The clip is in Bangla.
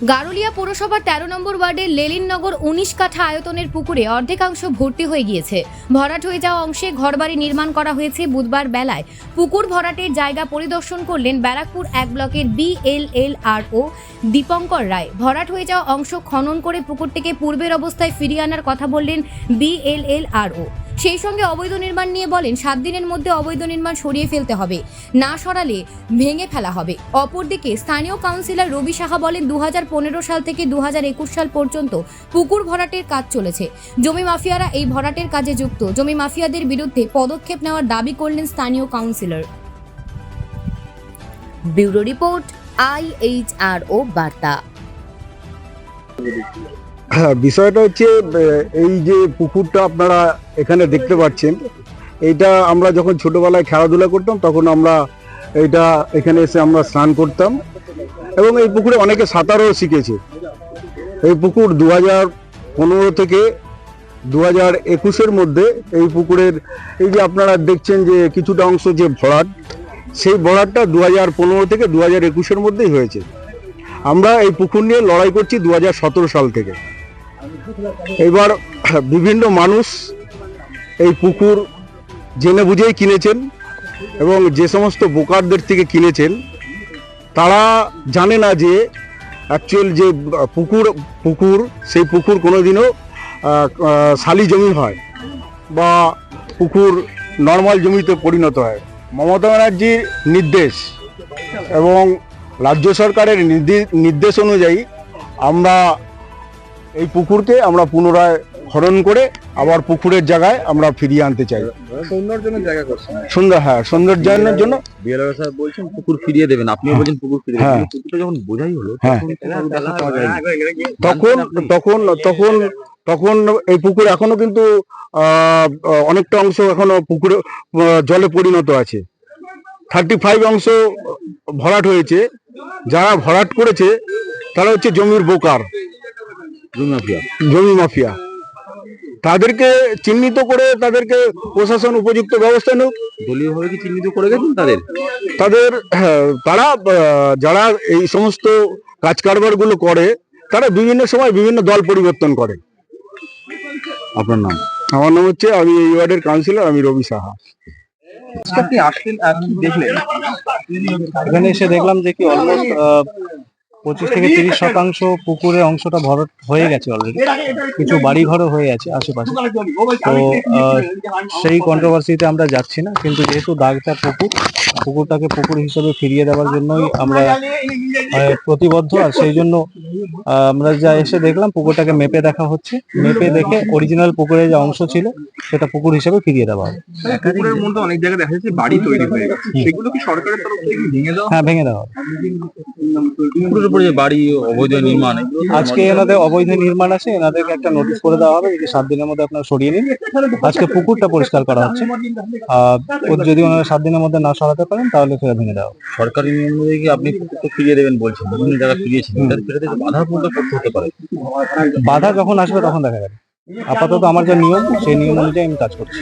গারুলিয়া পৌরসভার তেরো নম্বর ওয়ার্ডের লেলিননগর উনিশ কাঠা আয়তনের পুকুরে অর্ধেকাংশ ভর্তি হয়ে গিয়েছে। ভরাট হয়ে যাওয়া অংশে ঘরবাড়ি নির্মাণ করা হয়েছে বুধবার বেলায়। পুকুর ভরাটের জায়গা পরিদর্শন করলেন ব্যারাকপুর এক ব্লকের বিএলএলআরও দীপঙ্কর রায়। ভরাট হয়ে যাওয়া অংশ খনন করে পুকুরটিকে পূর্বের অবস্থায় ফিরিয়ে আনার কথা বললেন বিএলএলআরও সেই সঙ্গে অবৈধ নির্মাণ নিয়ে বলেন, সাত দিনের মধ্যে অবৈধ নির্মাণ সরিয়ে ফেলতে হবে। না সরালে ভেঙে ফেলা হবে। অপরদিকে স্থানীয় কাউন্সিলর রবি সাহা বলেন দু হাজার পনেরো সাল থেকে দু হাজার একুশ সাল পর্যন্ত পুকুর ভরাটের কাজ চলেছে। জমি মাফিয়ারা এই ভরাটের কাজে যুক্ত। জমি মাফিয়াদের বিরুদ্ধে পদক্ষেপ নেওয়ার দাবি করলেন স্থানীয় কাউন্সিলর। ব্যুরো রিপোর্ট, আইএইচআরও বার্তা। বিষয়টা হচ্ছে এই যে পুকুরটা আপনারা এখানে দেখতে পাচ্ছেন, এইটা আমরা যখন ছোটবেলায় খেলাধুলা করতাম, তখন আমরা এইটা এখানে এসে আমরা স্নান করতাম। এবং এই পুকুরে অনেকে সাঁতারও শিখেছে। এই পুকুর দু হাজার পনেরো থেকে দু হাজার একুশের মধ্যে এই পুকুরের, এই যে আপনারা দেখছেন যে কিছুটা অংশ যে ভরাট, সেই ভরাটটা দু হাজার পনেরো থেকে দু হাজার একুশের মধ্যেই হয়েছে। আমরা এই পুকুর নিয়ে লড়াই করছি দু হাজার সতেরো সাল থেকে। এবার বিভিন্ন মানুষ এই পুকুর জেনে বুঝেই কিনেছেন এবং যে সমস্ত বোকারদের থেকে কিনেছেন তারা জানে না যে অ্যাকচুয়াল যে পুকুর পুকুর সেই পুকুর কোনোদিনও আহ, আহ, শালি জমি হয় বা পুকুর নর্মাল জমিতে পরিণত হয়। মমতা ব্যানার্জির নির্দেশ এবং রাজ্য সরকারের নির্দে- নির্দেশ অনুযায়ী আমরা এই পুকুরকে আমরা পুনরায় খনন করে আবার পুকুরের জায়গায় আমরা ফিরিয়ে আনতে চাই সৌন্দর্যের জন্য জায়গা করছেন সুন্দর হ্যাঁ সৌন্দর্যায়নের জন্য বিএলআর বলছেন পুকুর ফিরিয়ে দেবেন আপনিও হ্যাঁ। বলছেন পুকুর ফিরিয়ে। দেবেন পুকুরটা যখন বোঝাই হলো। তখন। তখন তখন তখন এই পুকুর এখনও কিন্তু আহ, অনেকটা অংশ এখনও পুকুরে জলে পরিণত আছে থার্টি ফাইভ অংশ ভরাট হয়েছে যারা ভরাট করেছে তারা হচ্ছে জমির বোকার জমি মাফিয়া। তাদেরকে চিহ্নিত করে তাদেরকে প্রশাসন উপযুক্ত ব্যবস্থা নেব দলীয় ভাবে কি চিহ্নিত করে গেছেন তাদের? তাদের হ্যাঁ, তারা যারা এই সমস্ত কাজ কারবারগুলো করে তারা বিভিন্ন সময় বিভিন্ন দল পরিবর্তন করে। আপনার নাম? আমার নাম হচ্ছে আমি এই ওয়ার্ডের কাউন্সিলর আমি রবি সাহা। আপনি আসলেন আর দেখলেন? এখানে এসে দেখলাম যে কি অলমোস্ট পঁচিশ থেকে তিরিশ শতাংশ পুকুরের অংশটা ভরাট হয়ে গেছে অলরেডি কিছু বাড়ি ঘরও হয়ে আছে আশেপাশে। তো সেই কন্ট্রোভার্সিতে আমরা যাচ্ছি না কিন্তু যেহেতু দাগটা পুকুর পুকুরটাকে পুকুর হিসেবে ফিরিয়ে দেওয়ার জন্যই আমরা প্রতিবদ্ধ আর সেই জন্য আমরা যা এসে দেখলাম পুকুরটাকে মেপে দেখা হচ্ছে। মেপে দেখে অরিজিনাল পুকুরের যে অংশ ছিল সেটা পুকুর হিসেবে ফিরিয়ে দেওয়া হবে। পুকুরের মধ্যে অনেক জায়গায় দেখা যাচ্ছে বাড়ি তৈরি হয়ে গেছে। সেগুলো কি সরকারের তরফ থেকে ভেঙে দেওয়া হ্যাঁ ভেঙে দেওয়া উপরে যে বাড়ি অবৈধ নির্মাণ আজকে এনাদের অবৈধ নির্মাণ আছে এনাদেরকে একটা নোটিশ করে দেওয়া হবে যে সাত দিনের মধ্যে আপনারা সরিয়ে নিন। আজকে পুকুরটা পরিষ্কার করা হচ্ছে। যদি ওনারা সাত দিনের মধ্যে না সরাতে পারেন তাহলে সেটা ভেঙে দেওয়া। সরকারি নিয়ম অনুযায়ী কি আপনি পুকুরটা ফিরিয়ে দেবেন বলছেন? বিভিন্ন জায়গায় ফিরিয়েছেন। ফেরাতে বাধা পূর্ণ করতে হতে পারে। বাধা যখন আসবে তখন দেখা যাবে। আপাতত আমার যে নিয়ম সেই নিয়ম অনুযায়ী আমি কাজ করছি।